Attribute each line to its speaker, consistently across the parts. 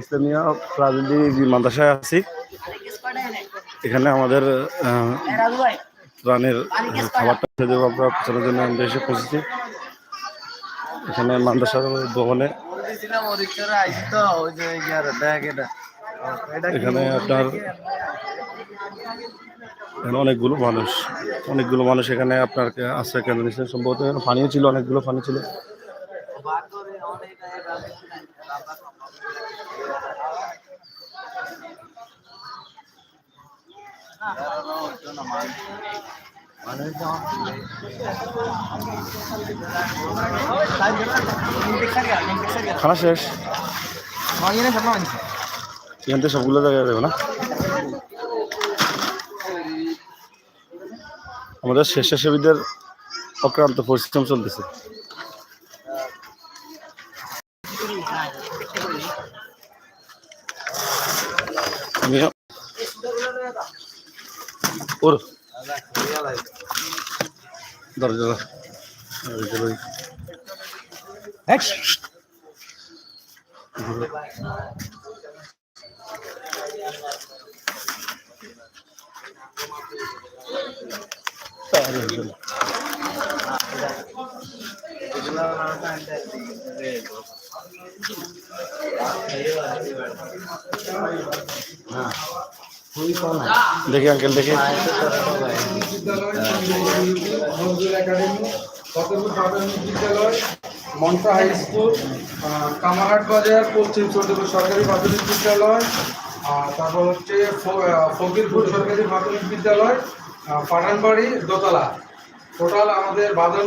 Speaker 1: Islamia primary মাদ্রাসায় আছি, এখানে আমাদের প্রাণের খাবারটা দেবো আমরা, পৌঁছানোর জন্য আমরা এসে পৌঁছেছি। এখানে মাদ্রাসার ভবনে, এখানে আপনার, এখানে অনেকগুলো মানুষ অনেকগুলো মানুষ এখানে আপনার কেন্দ্র নিচ্ছে সম্ভবত পানিও ছিল, অনেকগুলো পানি ছিল। খানা শেষ? এখান থেকে সবগুলো জায়গায় যাবে না? আমাদের স্বেচ্ছাসেবীদের অক্রান্ত পরিশ্রম চলতেছে। Yep. और इधर इधर चलो नेक्स्ट
Speaker 2: अरे দেখি আঙ্কেল দেখি। বিদ্যালয় মন্টা হাই স্কুল কামারহাট বাজার, পশ্চিম চন্দ্রপুর সরকারি প্রাথমিক বিদ্যালয় তারপর হচ্ছে ফকিরপুর সরকারি প্রাথমিক বিদ্যালয় পাঠানবাড়ি দোতলা। টোটাল আমাদের বাদন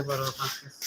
Speaker 3: সাড়ে বারো পাঁচ কেজি।